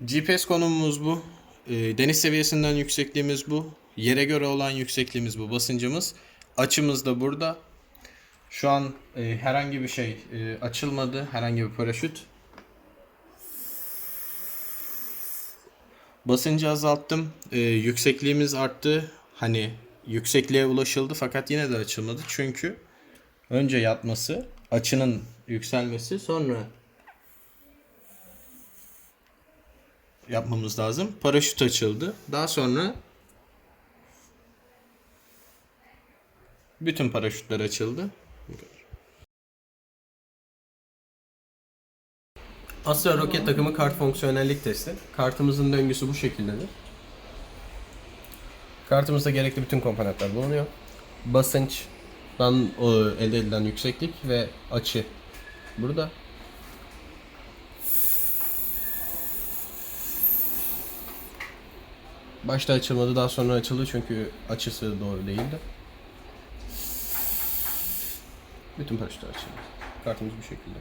GPS konumumuz bu. Ee, Deniz seviyesinden yüksekliğimiz bu. Yere göre olan yüksekliğimiz bu. Basıncımız. Açımız da burada. Şu an e, herhangi bir şey e, açılmadı. Herhangi bir paraşüt. Basıncı azalttım. E, yüksekliğimiz arttı. Hani yüksekliğe ulaşıldı fakat yine de açılmadı. Çünkü önce yatması, açının yükselmesi sonra yapmamız lazım. Paraşüt açıldı. Daha sonra bütün paraşütler açıldı. Astra roket takımı kart fonksiyonellik testi. Kartımızın döngüsü bu şekildedir. Kartımızda gerekli bütün komponentler bulunuyor. Basınçtan elde edilen yükseklik ve açı burada. Başta açılmadı daha sonra açıldı çünkü açısı doğru değildi. Bütün paraşütler açıldı. Kartımız bu şekilde.